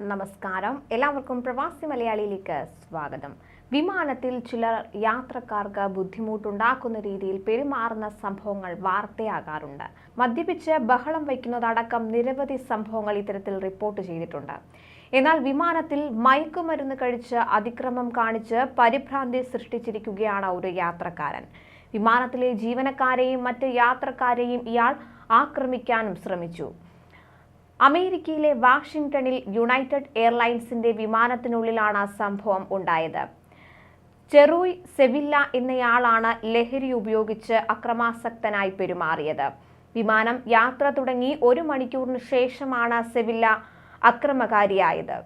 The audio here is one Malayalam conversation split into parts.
നമസ്കാരം. എല്ലാവർക്കും പ്രവാസി മലയാളിയിലേക്ക് സ്വാഗതം. വിമാനത്തിൽ ചിലർ യാത്രക്കാർക്ക് ബുദ്ധിമുട്ടുണ്ടാക്കുന്ന രീതിയിൽ പെരുമാറുന്ന സംഭവങ്ങൾ വാർത്തയാകാറുണ്ട്. മദ്യപിച്ച് ബഹളം വയ്ക്കുന്നതടക്കം നിരവധി സംഭവങ്ങൾ ഇത്തരത്തിൽ റിപ്പോർട്ട് ചെയ്തിട്ടുണ്ട്. എന്നാൽ വിമാനത്തിൽ മയക്കുമരുന്ന് കഴിച്ച് അതിക്രമം കാണിച്ച് പരിഭ്രാന്തി സൃഷ്ടിച്ചിരിക്കുകയാണ് ഒരു യാത്രക്കാരൻ. വിമാനത്തിലെ ജീവനക്കാരെയും മറ്റ് യാത്രക്കാരെയും ഇയാൾ ആക്രമിക്കാനും ശ്രമിച്ചു. അമേരിക്കയിലെ വാഷിംഗ്ടണിൽ യുണൈറ്റഡ് എയർലൈൻസിന്റെ വിമാനത്തിനുള്ളിലാണ് സംഭവം ഉണ്ടായത്. ചെറൂയ് സെവില്ല എന്നയാളാണ് ലഹരി ഉപയോഗിച്ച് അക്രമാസക്തനായി പെരുമാറിയത്. വിമാനം യാത്ര തുടങ്ങി ഒരു മണിക്കൂറിന് ശേഷമാണ് സെവില്ല അക്രമകാരിയായത്.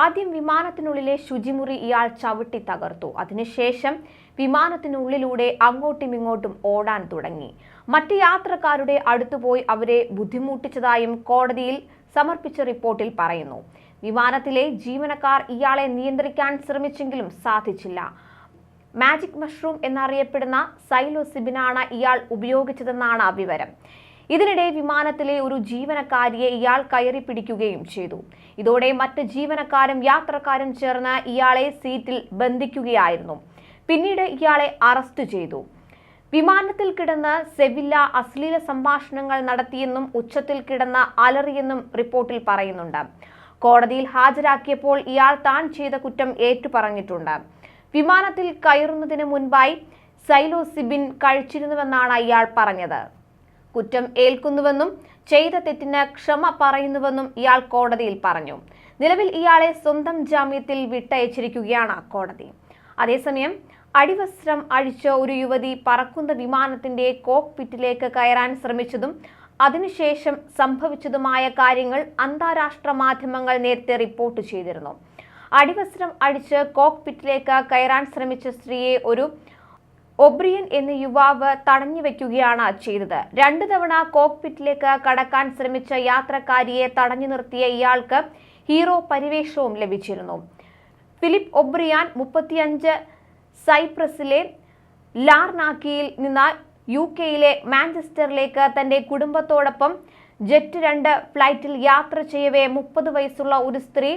ആദ്യം വിമാനത്തിനുള്ളിലെ ശുചിമുറി ഇയാൾ ചവിട്ടി തകർത്തു. അതിനുശേഷം വിമാനത്തിനുള്ളിലൂടെ അങ്ങോട്ടും ഇങ്ങോട്ടും ഓടാൻ തുടങ്ങി. മറ്റ് യാത്രക്കാരുടെ അടുത്തുപോയി അവരെ ബുദ്ധിമുട്ടിച്ചതായും കോടതിയിൽ സമർപ്പിച്ച റിപ്പോർട്ടിൽ പറയുന്നു. വിമാനത്തിലെ ജീവനക്കാർ ഇയാളെ നിയന്ത്രിക്കാൻ ശ്രമിച്ചെങ്കിലും സാധിച്ചില്ല. മാജിക് മഷ്റൂം എന്നറിയപ്പെടുന്ന സൈലോസിബിനാണ് ഇയാൾ ഉപയോഗിച്ചതെന്നാണ് വിവരം. ഇതിനിടെ വിമാനത്തിലെ ഒരു ജീവനക്കാരിയെ ഇയാൾ കയറി പിടിക്കുകയും ചെയ്തു. ഇതോടെ മറ്റ് ജീവനക്കാരും യാത്രക്കാരും ചേർന്ന് ഇയാളെ സീറ്റിൽ ബന്ധിക്കുകയായിരുന്നു. പിന്നീട് ഇയാളെ അറസ്റ്റ് ചെയ്തു. വിമാനത്തിൽ കിടന്ന് സെവില്ല അശ്ലീല സംഭാഷണങ്ങൾ നടത്തിയെന്നും ഉച്ചത്തിൽ കിടന്ന് അലറിയെന്നും റിപ്പോർട്ടിൽ പറയുന്നുണ്ട്. കോടതിയിൽ ഹാജരാക്കിയപ്പോൾ ഇയാൾ താൻ ചെയ്ത കുറ്റം ഏറ്റുപറഞ്ഞിട്ടുണ്ട്. വിമാനത്തിൽ കയറുന്നതിന് മുൻപായി സൈലോസിബിൻ കഴിച്ചിരുന്നുവെന്നാണ് ഇയാൾ പറഞ്ഞത്. കുറ്റം ഏൽക്കുന്നുവെന്നും ചെയ്ത തെറ്റിന് ക്ഷമ പറയുന്നുവെന്നും ഇയാൾ കോടതിയിൽ പറഞ്ഞു. നിലവിൽ ഇയാളെ സ്വന്തം ജാമ്യത്തിൽ വിട്ടയച്ചിരിക്കുകയാണ് കോടതി. അതേസമയം അടിവസ്ത്രം അഴിച്ച ഒരു യുവതി പറക്കുന്ന വിമാനത്തിന്റെ കോക്പിറ്റിലേക്ക് കയറാൻ ശ്രമിച്ചതും അതിനുശേഷം സംഭവിച്ചതുമായ കാര്യങ്ങൾ അന്താരാഷ്ട്ര മാധ്യമങ്ങൾ നേരത്തെ റിപ്പോർട്ട് ചെയ്തിരുന്നു. അടിവസ്ത്രം അഴിച്ച് കോക്പിറ്റിലേക്ക് കയറാൻ ശ്രമിച്ച സ്ത്രീയെ ഒരു ഒബ്രിയൻ എന്ന യുവാവ് തടഞ്ഞു വെക്കുകയാണ് ചെയ്തത്. രണ്ടു തവണ കോക്പിറ്റിലേക്ക് കടക്കാൻ ശ്രമിച്ച യാത്രക്കാരിയെ തടഞ്ഞു നിർത്തിയ ഇയാൾക്ക് ഹീറോ പരിവേഷവും ലഭിച്ചിരുന്നു. ഫിലിപ്പ് ഒബ്രിയാൻ മുപ്പത്തിയഞ്ച് സൈപ്രസിലെ ലാർനാക്കിയിൽ നിന്ന് യു കെയിലെ മാഞ്ചസ്റ്ററിലേക്ക് തന്റെ കുടുംബത്തോടൊപ്പം ജെറ്റ് രണ്ട് ഫ്ലൈറ്റിൽ യാത്ര ചെയ്യവേ മുപ്പത് വയസ്സുള്ള ഒരു സ്ത്രീ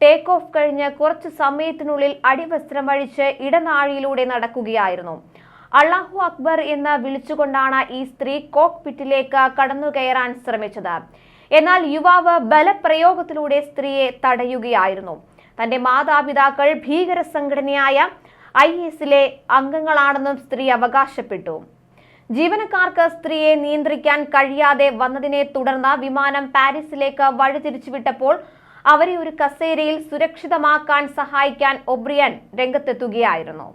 ടേക്ക് ഓഫ് കഴിഞ്ഞ് കുറച്ച് സമയത്തിനുള്ളിൽ അടിവസ്ത്രം വഴിച്ച് ഇടനാഴിയിലൂടെ നടക്കുകയായിരുന്നു. അള്ളാഹു അക്ബർ എന്ന് വിളിച്ചുകൊണ്ടാണ് ഈ സ്ത്രീ കോക്പിറ്റിലേക്ക് കടന്നു കയറാൻ ശ്രമിച്ചത്. എന്നാൽ യുവാവ് ബലപ്രയോഗത്തിലൂടെ സ്ത്രീയെ തടയുകയായിരുന്നു. തന്റെ മാതാപിതാക്കൾ ഭീകര സംഘടനയായ ഐ എസിലെ അംഗങ്ങളാണെന്നും സ്ത്രീ അവകാശപ്പെട്ടു. ജീവനക്കാർക്ക് സ്ത്രീയെ നിയന്ത്രിക്കാൻ കഴിയാതെ വന്നതിനെ തുടർന്ന് വിമാനം പാരീസിലേക്ക് വഴിതിരിച്ചുവിട്ടപ്പോൾ അവരെ ഒരു കസേരയിൽ സുരക്ഷിതമാക്കാൻ സഹായിക്കാൻ ഒബ്രിയൻ രംഗത്തെത്തുകയായിരുന്നു.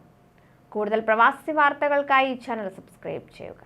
കൂടുതൽ പ്രവാസി വാർത്തകൾക്കായി ചാനൽ സബ്സ്ക്രൈബ് ചെയ്യുക.